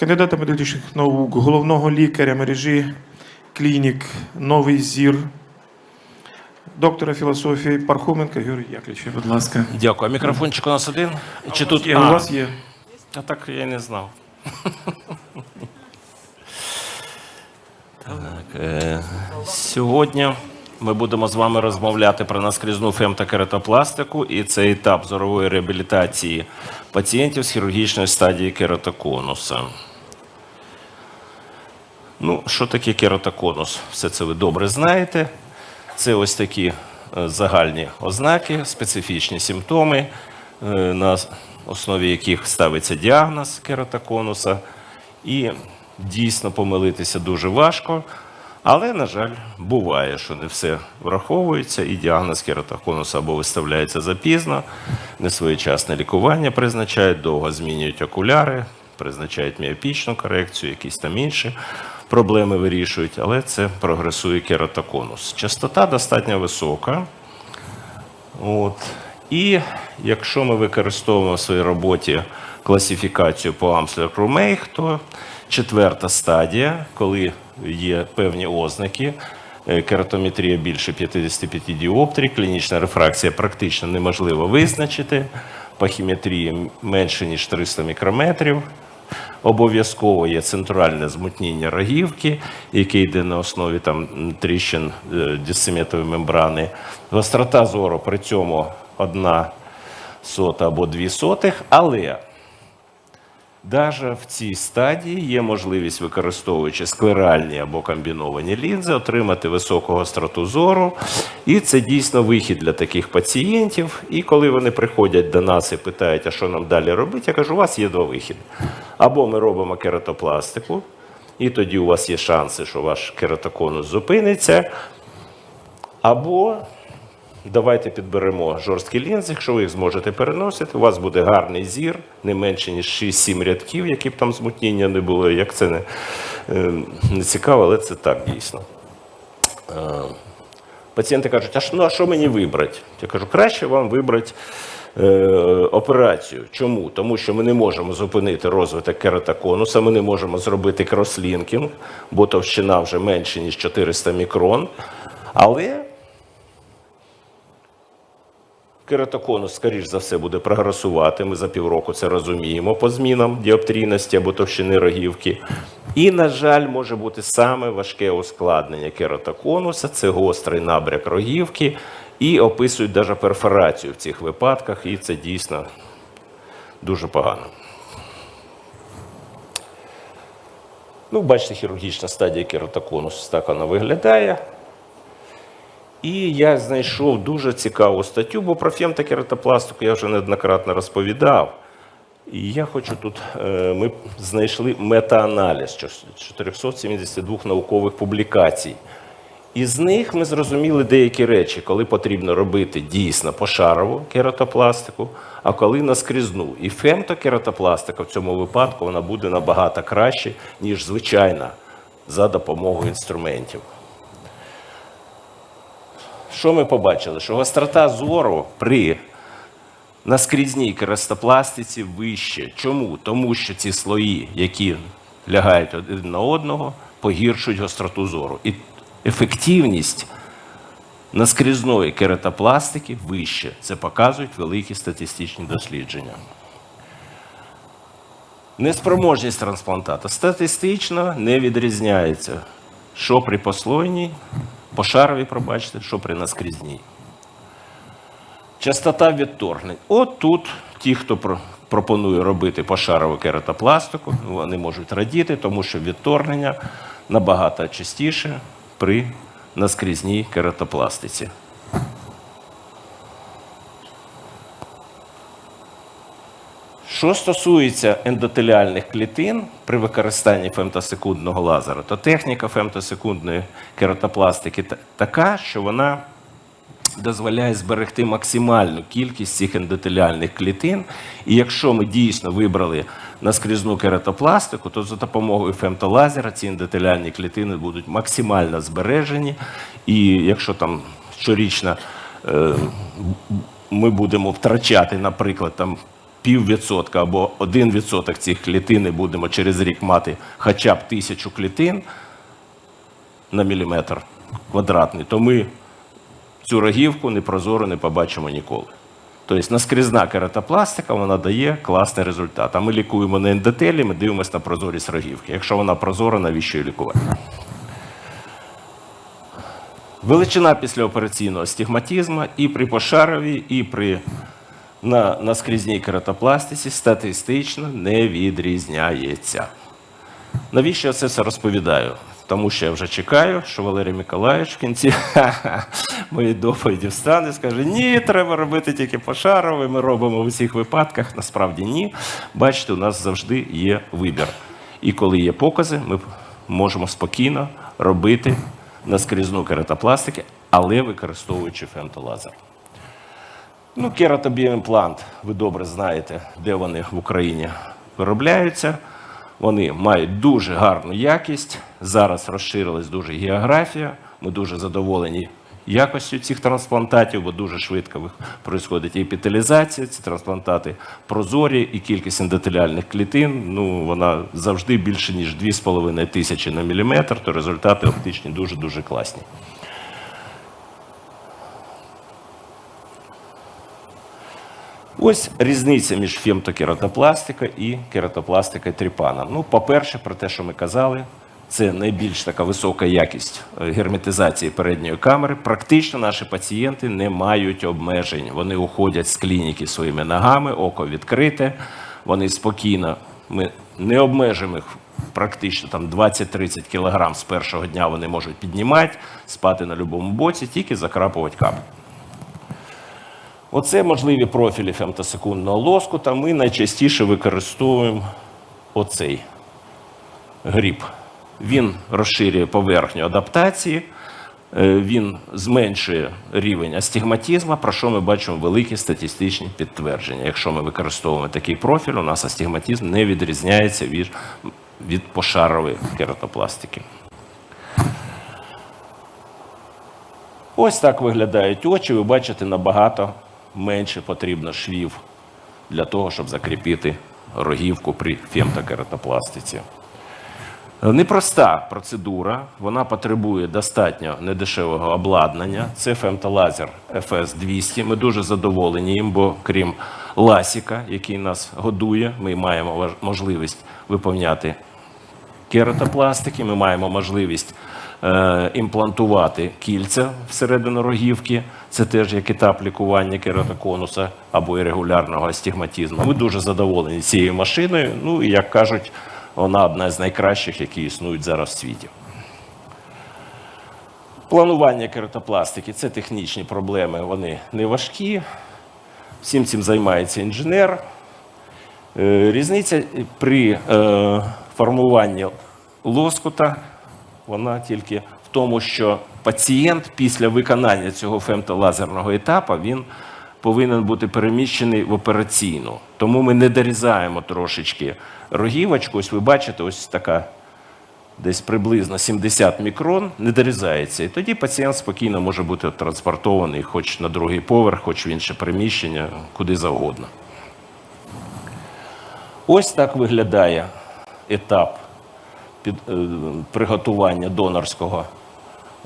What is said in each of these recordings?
кандидата медичних наук, головного лікаря мережі клінік Новий Зір, доктора філософії Пархоменка Юрій Яковлевич, будь ласка. Дякую. А мікрофончик у нас один? Чи тут Є, у вас є. А так я не знав. так, е, сьогодні ми будемо з вами розмовляти про наскрізну фемтокератопластику, і це етап зорової реабілітації пацієнтів з хірургічної стадії кератоконуса. Ну, що таке кератоконус? Все це ви добре знаєте. Це ось такі е, загальні ознаки, специфічні симптоми, е, на основі яких ставиться діагноз кератоконуса. І дійсно помилитися дуже важко. Але, на жаль, буває, що не все враховується, і діагноз кератоконуса або виставляється запізно, несвоєчасне лікування призначають, довго змінюють окуляри, призначають міопічну корекцію, якісь там інші проблеми вирішують, але це прогресує кератоконус. Частота достатньо висока. От. І якщо ми використовуємо в своїй роботі класифікацію по амслер крумейх то четверта стадія, коли є певні ознаки, е, кератометрія більше 55 діоптрій, клінічна рефракція практично неможливо визначити, пахіметрія менше ніж 300 мікрометрів. Обов'язково є центральне змутніння рогівки, яке йде на основі там тріщин е, мембрани. Гострота зору при цьому одна сота або дві сотих, але навіть в цій стадії є можливість, використовуючи склеральні або комбіновані лінзи, отримати високу гостроту зору. І це дійсно вихід для таких пацієнтів. І коли вони приходять до нас і питають, а що нам далі робити, я кажу, у вас є два вихіди. Або ми робимо кератопластику, і тоді у вас є шанси, що ваш кератоконус зупиниться. Або давайте підберемо жорсткі лінзи, якщо ви їх зможете переносити, у вас буде гарний зір, не менше, ніж 6-7 рядків, які б там змутніння не було. Як це не, е, не цікаво, але це так дійсно. Е, Пацієнти кажуть, а що, ну, а що мені вибрати? Я кажу, краще вам вибрати операцію. Чому? Тому що ми не можемо зупинити розвиток кератоконуса, ми не можемо зробити крослінкінг, бо товщина вже менше, ніж 400 мікрон. Але кератоконус, скоріш за все, буде прогресувати. Ми за півроку це розуміємо по змінам діоптрійності або товщини рогівки. І, на жаль, може бути саме важке ускладнення кератоконуса це гострий набряк рогівки, і описують навіть перфорацію в цих випадках, і це дійсно дуже погано. Ну, бачите, хірургічна стадія кератоконусу, так вона виглядає. І я знайшов дуже цікаву статтю, бо про фемтокератопластику я вже неоднократно розповідав. І я хочу тут, е, ми знайшли метааналіз 472 наукових публікацій. Із них ми зрозуміли деякі речі, коли потрібно робити дійсно пошарову кератопластику, а коли наскрізну. І фемтокератопластика в цьому випадку вона буде набагато краще, ніж звичайна за допомогою інструментів. Що ми побачили? Що гострота зору при наскрізній керастопластиці вище. Чому? Тому що ці слої, які лягають один на одного, погіршують гостроту зору. І ефективність наскрізної кератопластики вище. Це показують великі статистичні дослідження. Неспроможність трансплантата статистично не відрізняється, що при послойній, пошаровій, пробачте, що при наскрізній. Частота відторгнень. От тут ті, хто пропонує робити пошарову кератопластику, вони можуть радіти, тому що відторгнення набагато частіше при наскрізній кератопластиці. Що стосується ендотеліальних клітин при використанні фемтосекундного лазера, то техніка фемтосекундної кератопластики така, що вона дозволяє зберегти максимальну кількість цих ендотеліальних клітин. І якщо ми дійсно вибрали наскрізну кератопластику, то за допомогою фемтолазера ці ендотеліальні клітини будуть максимально збережені. І якщо там щорічно е, ми будемо втрачати, наприклад, там піввідсотка або один відсоток цих клітин і будемо через рік мати хоча б тисячу клітин на міліметр квадратний, то ми цю рогівку непрозоро не побачимо ніколи. Тобто наскрізна кератопластика вона дає класний результат. А ми лікуємо на ендотелі, ми дивимося на прозорість рогівки. Якщо вона прозора, навіщо її лікувати? Величина післяопераційного стігматизму і при пошаровій, і при на, наскрізній кератопластиці статистично не відрізняється. Навіщо я це все розповідаю? Тому що я вже чекаю, що Валерій Миколаївич в кінці моєї доповіді встане і скаже: ні, треба робити тільки пошарове, ми робимо в усіх випадках. Насправді ні. Бачите, у нас завжди є вибір. І коли є покази, ми можемо спокійно робити наскрізну кератопластики, але використовуючи фемтолазер. Ну, кератобіоімплант, ви добре знаєте, де вони в Україні виробляються. Вони мають дуже гарну якість. Зараз розширилась дуже географія. Ми дуже задоволені якостю цих трансплантатів, бо дуже швидко відбувається епіталізація. Ці трансплантати прозорі і кількість ендотеліальних клітин. Ну вона завжди більше ніж 2,5 тисячі на міліметр, то результати оптичні дуже дуже класні. Ось різниця між фемтокератопластикою і кератопластикою тріпана. Ну, по-перше, про те, що ми казали, це найбільш така висока якість е, герметизації передньої камери. Практично наші пацієнти не мають обмежень. Вони уходять з клініки своїми ногами, око відкрите, вони спокійно, ми не обмежуємо їх практично там 20-30 кілограм з першого дня вони можуть піднімати, спати на будь-якому боці, тільки закрапувати капу. Оце можливі профілі фемтосекундного лоскута. Ми найчастіше використовуємо оцей гріб. Він розширює поверхню адаптації, е, він зменшує рівень астигматизму, про що ми бачимо великі статистичні підтвердження. Якщо ми використовуємо такий профіль, у нас астигматизм не відрізняється від, від пошарової кератопластики. Ось так виглядають очі. Ви бачите, набагато менше потрібно швів для того, щоб закріпити рогівку при фемтокератопластиці. Непроста процедура, вона потребує достатньо недешевого обладнання. Це фемтолазер FS200. Ми дуже задоволені їм, бо крім ласіка, який нас годує, ми маємо можливість виповняти кератопластики. Ми маємо можливість е, імплантувати кільця всередину рогівки. Це теж як етап лікування кератоконуса або ірегулярного астигматизму. Ми дуже задоволені цією машиною. Ну і як кажуть, вона одна з найкращих, які існують зараз в світі. Планування кератопластики це технічні проблеми, вони не важкі. Всім цим займається інженер. Е, Різниця при е, формуванні лоскута вона тільки в тому, що пацієнт після виконання цього фемтолазерного етапу він повинен бути переміщений в операційну. Тому ми не дорізаємо трошечки рогівочку. Ось ви бачите, ось така десь приблизно 70 мікрон не дорізається. І тоді пацієнт спокійно може бути транспортований хоч на другий поверх, хоч в інше приміщення, куди завгодно. Ось так виглядає етап під, е, приготування донорського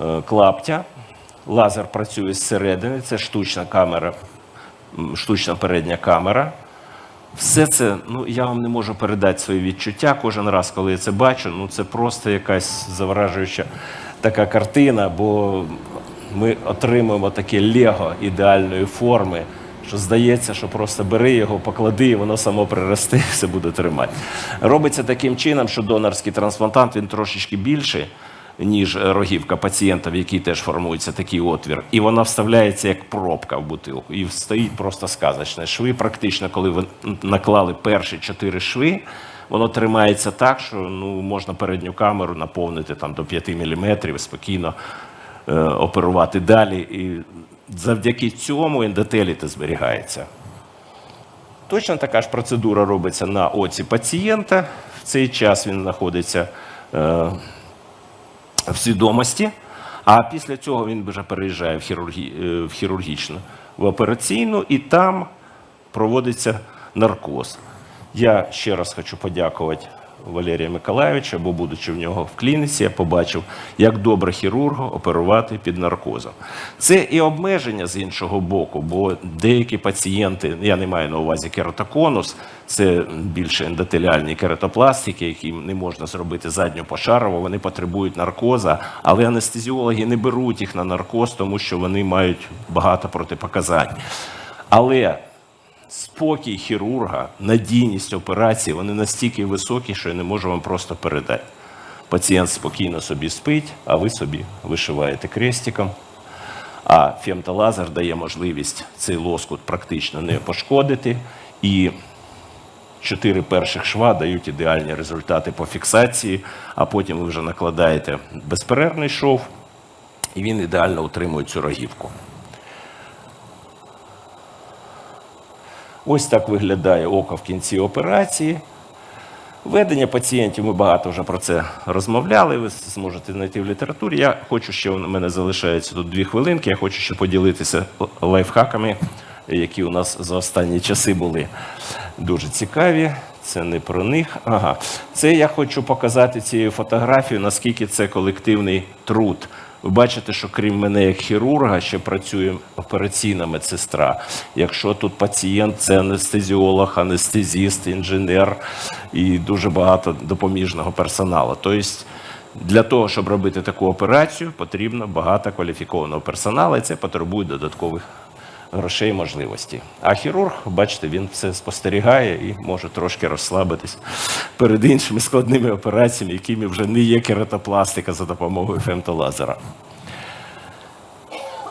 е, клаптя. Лазер працює зсередини, це штучна камера, штучна передня камера. Все це, ну я вам не можу передати свої відчуття кожен раз, коли я це бачу. Ну це просто якась заворажуюча така картина, бо ми отримуємо таке лего ідеальної форми, що здається, що просто бери його, поклади, і воно само приросте і все буде тримати. Робиться таким чином, що донорський трансплантант він трошечки більший. Ніж рогівка пацієнта, в якій теж формується такий отвір, і вона вставляється як пробка в бутилку, і стоїть просто сказочне. Шви, практично, коли ви наклали перші чотири шви, воно тримається так, що ну можна передню камеру наповнити там до 5 мм, спокійно е, оперувати далі. І завдяки цьому ендотеліти зберігається. Точно така ж процедура робиться на оці пацієнта. В цей час він знаходиться е, в свідомості, а після цього він вже переїжджає в, хірургі, е, в хірургічну, в операційну, і там проводиться наркоз. Я ще раз хочу подякувати Валерія Миколаївича, бо, будучи в нього в клініці, я побачив, як добре хірургу оперувати під наркозом. Це і обмеження з іншого боку, бо деякі пацієнти, я не маю на увазі кератоконус, це більше ендотеліальні кератопластики, які не можна зробити задньопошарово, вони потребують наркоза, але анестезіологи не беруть їх на наркоз, тому що вони мають багато протипоказань. Але спокій хірурга, надійність операції, вони настільки високі, що я не можу вам просто передати. Пацієнт спокійно собі спить, а ви собі вишиваєте крестиком. А фемтолазер дає можливість цей лоскут практично не пошкодити. І чотири перших шва дають ідеальні результати по фіксації, а потім ви вже накладаєте безперервний шов, і він ідеально утримує цю рогівку. Ось так виглядає око в кінці операції. Ведення пацієнтів, ми багато вже про це розмовляли, ви зможете знайти в літературі. Я хочу ще, у мене залишається тут дві хвилинки, я хочу ще поділитися лайфхаками, які у нас за останні часи були дуже цікаві. Це не про них. Ага. Це я хочу показати цією фотографією, наскільки це колективний труд. Ви бачите, що крім мене як хірурга, ще працює операційна медсестра. Якщо тут пацієнт, це анестезіолог, анестезіст, інженер і дуже багато допоміжного персоналу. Тобто для того, щоб робити таку операцію, потрібно багато кваліфікованого персоналу, і це потребує додаткових грошей можливості. А хірург, бачите, він все спостерігає і може трошки розслабитись перед іншими складними операціями, якими вже не є кератопластика за допомогою фемтолазера.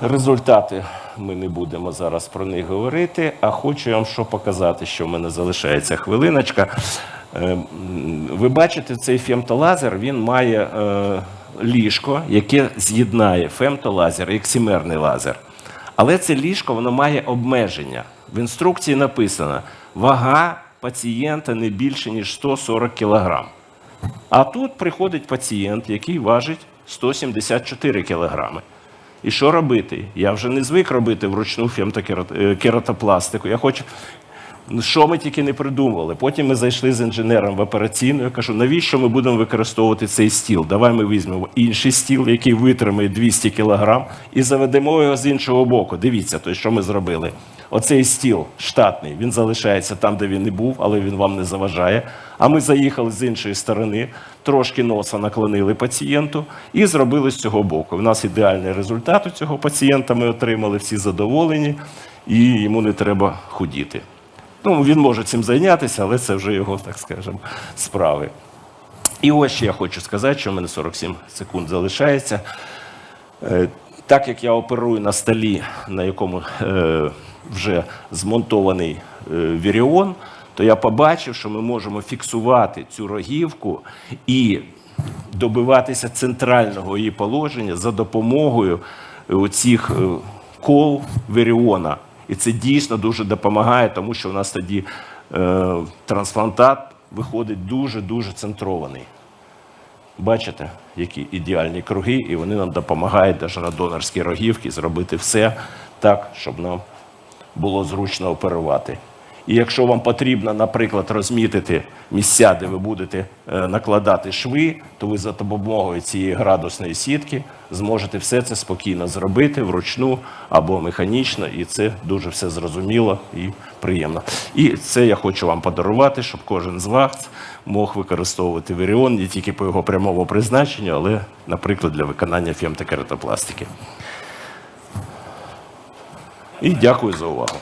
Результати ми не будемо зараз про них говорити, а хочу вам що показати, що в мене залишається хвилиночка. Е, Ви бачите, цей фемтолазер він має е, ліжко, яке з'єднає фемтолазер і ексімерний лазер. Але це ліжко воно має обмеження. В інструкції написано: вага пацієнта не більше, ніж 140 кг. А тут приходить пацієнт, який важить 174 кілограми. І що робити? Я вже не звик робити вручну фемтокератопластику. Я хочу. Що ми тільки не придумували. Потім ми зайшли з інженером в операційну. Я кажу, навіщо ми будемо використовувати цей стіл? Давай ми візьмемо інший стіл, який витримає 200 кг, і заведемо його з іншого боку. Дивіться, то що ми зробили. Оцей стіл штатний, він залишається там, де він і був, але він вам не заважає. А ми заїхали з іншої сторони, трошки носа наклонили пацієнту і зробили з цього боку. У нас ідеальний результат у цього пацієнта. Ми отримали всі задоволені, і йому не треба худіти. Ну, він може цим зайнятися, але це вже його, так скажемо, справи. І ось ще я хочу сказати, що в мене 47 секунд залишається. Е, Так як я оперую на столі, на якому е, вже змонтований е, віріон, то я побачив, що ми можемо фіксувати цю рогівку і добиватися центрального її положення за допомогою оцих кол віріона. І це дійсно дуже допомагає, тому що у нас тоді е, трансплантат виходить дуже-дуже центрований. Бачите, які ідеальні круги, і вони нам допомагають навіть на донорській рогівці зробити все так, щоб нам було зручно оперувати. І якщо вам потрібно, наприклад, розмітити місця, де ви будете е, накладати шви, то ви за допомогою цієї градусної сітки зможете все це спокійно зробити вручну або механічно, і це дуже все зрозуміло і приємно. І це я хочу вам подарувати, щоб кожен з вас мог використовувати віріон не тільки по його прямому призначенню, але, наприклад, для виконання фемтокератопластики. І дякую за увагу.